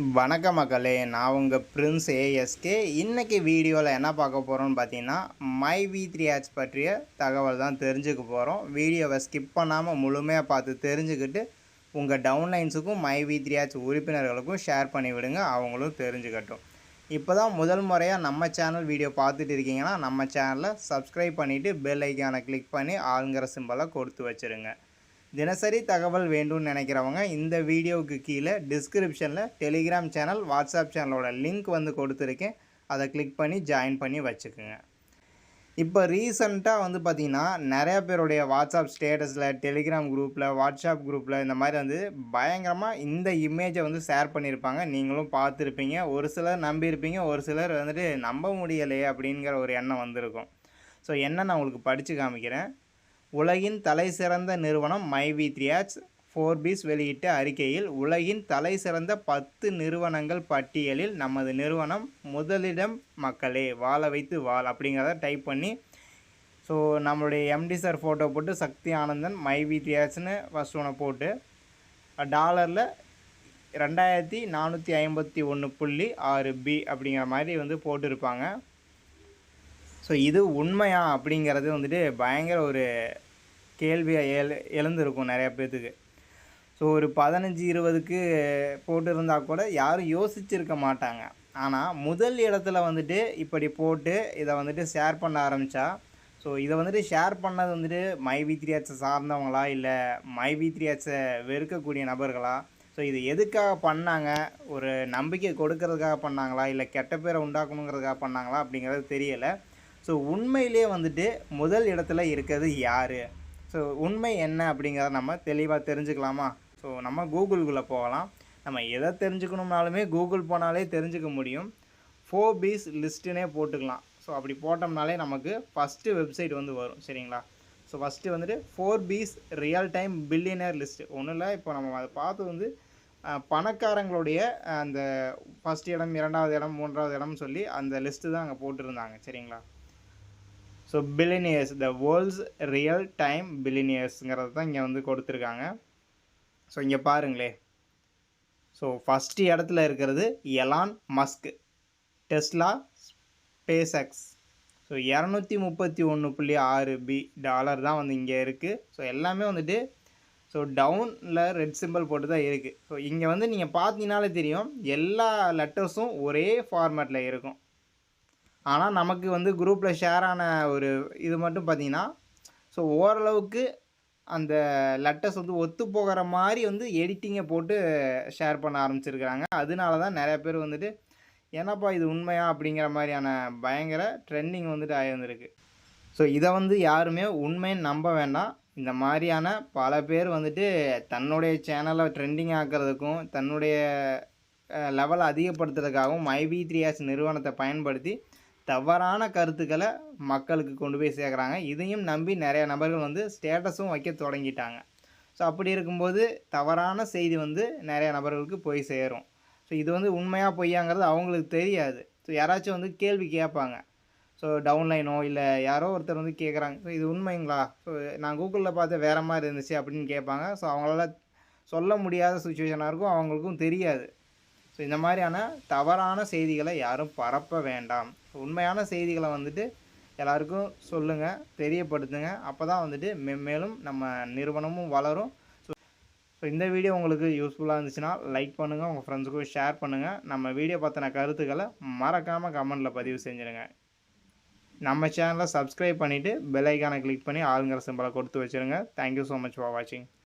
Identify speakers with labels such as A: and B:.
A: வணக்கம் மக்களே நான் உங்கள் பிரின்ஸ் ஏஎஸ்கே இன்றைக்கி வீடியோவில் என்ன பார்க்க போகிறோம்னு பார்த்தீங்கன்னா மை வி த்ரீ ஆட்ஸ் பற்றிய தகவல் தான் தெரிஞ்சுக்க போகிறோம் வீடியோவை ஸ்கிப் பண்ணாமல் முழுமையாக பார்த்து தெரிஞ்சுக்கிட்டு உங்கள் டவுன்லைன்ஸுக்கும் மை வி த்ரீ ஆட்ஸ் உறுப்பினர்களுக்கும் ஷேர் பண்ணி விடுங்க அவங்களும் தெரிஞ்சுக்கட்டும். இப்போ தான் முதல் முறையாக நம்ம சேனல் வீடியோ பார்த்துட்டு இருக்கீங்கன்னா நம்ம சேனலை சப்ஸ்கிரைப் பண்ணிவிட்டு பெல் ஐக்கானை கிளிக் பண்ணி ஆளுங்கிற சிம்பலை கொடுத்து வச்சுருங்க. தினசரி தகவல் வேண்டும்னு நினைக்கிறவங்க இந்த வீடியோவுக்கு கீழே டிஸ்கிரிப்ஷனில் டெலிகிராம் சேனல் வாட்ஸ்அப் சேனலோட லிங்க் வந்து கொடுத்துருக்கேன். அதை கிளிக் பண்ணி ஜாயின் பண்ணி வச்சுக்கோங்க. இப்போ ரீசண்டாக வந்து பார்த்திங்கன்னா நிறையா பேருடைய வாட்ஸ்அப் ஸ்டேட்டஸில் டெலிகிராம் குரூப்பில் வாட்ஸ்அப் குரூப்பில் இந்த மாதிரி வந்து பயங்கரமாக இந்த இமேஜை வந்து ஷேர் பண்ணியிருப்பாங்க. நீங்களும் பார்த்துருப்பீங்க. ஒரு சிலர் நம்பியிருப்பீங்க. ஒரு சிலர் வந்துட்டு நம்ப முடியலையே அப்படிங்கிற ஒரு எண்ணம் வந்திருக்கும். ஸோ என்ன நான் உங்களுக்கு படித்து காமிக்கிறேன். உலகின் தலை சிறந்த நிறுவனம் மைவி த்ரியாட்ஸ் ஃபோர்பீஸ் வெளியிட்ட அறிக்கையில் உலகின் தலை சிறந்த பத்து நிறுவனங்கள் பட்டியலில் நமது நிறுவனம் முதலிடம் மக்களே வாழ வைத்து வாழ் அப்படிங்கிறத டைப் பண்ணி ஸோ நம்மளுடைய எம்டி சார் ஃபோட்டோ போட்டு சக்தி ஆனந்தன் மைவி த்ரியாட்ஸ்னு ஃபஸ்ட் ஒன்று போட்டு டாலரில் ரெண்டாயிரத்தி நானூற்றி ஐம்பத்தி ஒன்று புள்ளி ஆறு பி அப்படிங்கிற மாதிரி வந்து போட்டிருப்பாங்க. ஸோ இது உண்மையா அப்படிங்கிறது வந்துட்டு பயங்கர ஒரு கேள்வியாக எழு எழுந்திருக்கும் நிறையா பேர்த்துக்கு ஸோ ஒரு பதினஞ்சு இருபதுக்கு போட்டிருந்தா கூட யாரும் யோசிச்சிருக்க மாட்டாங்க. ஆனால் முதல் இடத்துல வந்துட்டு இப்படி போட்டு இதை வந்துட்டு ஷேர் பண்ண ஆரம்பித்தா ஸோ இதை வந்துட்டு ஷேர் பண்ணது வந்துட்டு மை வித்ரியாட்சை சார்ந்தவங்களா இல்லை மை வித்ரியாட்சை வெறுக்கக்கூடிய நபர்களா? ஸோ இது எதுக்காக பண்ணாங்க? ஒரு நம்பிக்கை கொடுக்கறதுக்காக பண்ணாங்களா? இல்லை கெட்ட பேரை உண்டாக்கணுங்கிறதுக்காக பண்ணாங்களா? அப்படிங்கிறது தெரியலை. ஸோ உண்மையிலே வந்துட்டு முதல் இடத்துல இருக்கிறது யார்? ஸோ உண்மை என்ன அப்படிங்கிறத நம்ம தெளிவாக தெரிஞ்சுக்கலாமா? ஸோ நம்ம கூகுள்குள்ளே போகலாம். நம்ம எதை தெரிஞ்சுக்கணும்னாலுமே கூகுள் போனாலே தெரிஞ்சுக்க முடியும். ஃபோர் லிஸ்ட்டுனே போட்டுக்கலாம். ஸோ அப்படி போட்டோம்னாலே நமக்கு ஃபஸ்ட்டு வெப்சைட் வந்து வரும். சரிங்களா? ஸோ ஃபஸ்ட்டு வந்துட்டு Forbes real time billionaire list ஒன்றும் இல்லை. இப்போ நம்ம அதை பார்த்து வந்து பணக்காரங்களுடைய அந்த ஃபஸ்ட் இடம் இரண்டாவது இடம் மூன்றாவது இடம்னு சொல்லி அந்த லிஸ்ட்டு தான் அங்கே போட்டிருந்தாங்க. சரிங்களா? So billionaires the world's real time பில்லினியர்ஸுங்கிறது தான் இங்கே வந்து கொடுத்துருக்காங்க. ஸோ இங்கே பாருங்களே. ஸோ ஃபஸ்ட்டு இடத்துல இருக்கிறது Elon Musk Tesla SpaceX so இரநூத்தி முப்பத்தி ஒன்று புள்ளி ஆறு பி டாலர் தான் வந்து இங்கே இருக்குது ஸோ எல்லாமே வந்துட்டு ஸோ டவுனில் ரெட் சிம்பிள் போட்டு தான் இருக்குது ஸோ இங்கே வந்து நீங்கள் பார்த்தீங்கனாலே தெரியும் எல்லா லெட்டர்ஸும் ஒரே ஃபார்மேட்டில் இருக்கும். ஆனால் நமக்கு வந்து குரூப்பில் ஷேர் ஆன ஒரு இது மட்டும் பார்த்திங்கன்னா ஸோ ஓரளவுக்கு அந்த லெட்டர்ஸ் வந்து ஒத்து போகிற மாதிரி வந்து எடிட்டிங்கை போட்டு ஷேர் பண்ண ஆரம்பிச்சிருக்கிறாங்க. அதனால தான் நிறைய பேர் வந்துட்டு என்னப்பா இது உண்மையா? அப்படிங்கிற மாதிரியான பயங்கர ட்ரெண்டிங் வந்துட்டு ஆகியிருந்திருக்கு ஸோ இதை வந்து யாருமே உண்மைன்னு நம்ப வேண்டாம். இந்த மாதிரியான பல பேர் வந்துட்டு தன்னுடைய சேனலை ட்ரெண்டிங் ஆக்கிறதுக்கும் தன்னுடைய லெவலை அதிகப்படுத்துறதுக்காகவும் மைபி த்ரீ ஆஸ் நிறுவனத்தை பயன்படுத்தி தவறான கருத்துக்களை மக்களுக்கு கொண்டு போய் சேர்க்குறாங்க. இதையும் நம்பி நிறைய நபர்கள் வந்து ஸ்டேட்டஸும் வைக்க தொடங்கிட்டாங்க. ஸோ அப்படி இருக்கும்போது தவறான செய்தி வந்து நிறைய நபர்களுக்கு போய் சேரும். ஸோ இது வந்து உண்மையாக பொய்யாங்கிறது அவங்களுக்கு தெரியாது. ஸோ யாராச்சும் வந்து கேள்வி கேட்பாங்க. ஸோ டவுன்லைனோ இல்லை யாரோ ஒருத்தர் வந்து கேட்குறாங்க. ஸோ இது உண்மைங்களா? ஸோ நான் கூகுளில் பார்த்து வேறு மாதிரி இருந்துச்சு அப்படின்னு கேட்பாங்க. ஸோ அவங்களால சொல்ல முடியாத சுச்சுவேஷனாக இருக்கும் அவங்களுக்கும் தெரியாது. ஸோ இந்த மாதிரியான தவறான செய்திகளை யாரும் பரப்ப வேண்டாம். உண்மையான செய்திகளை வந்துட்டு எல்லாருக்கும் சொல்லுங்கள் தெரியப்படுத்துங்க. அப்போ தான் வந்துட்டு மென்மேலும் நம்ம நிறுவனமும் வளரும். ஸோ இந்த வீடியோ உங்களுக்கு யூஸ்ஃபுல்லாக இருந்துச்சுன்னா லைக் பண்ணுங்கள் உங்கள் ஃப்ரெண்ட்ஸுக்கும் ஷேர் பண்ணுங்கள் நம்ம வீடியோ பற்றின கருத்துக்களை மறக்காமல் கமெண்ட்டில் பதிவு செஞ்சுருங்க. நம்ம சேனலை சப்ஸ்கிரைப் பண்ணிவிட்டு பெல் ஐக்கானை கிளிக் பண்ணி ஆளுங்கிற சிம்பளை கொடுத்து வச்சுருங்க. தேங்க்யூ ஸோ மச் ஃபார் வாட்சிங்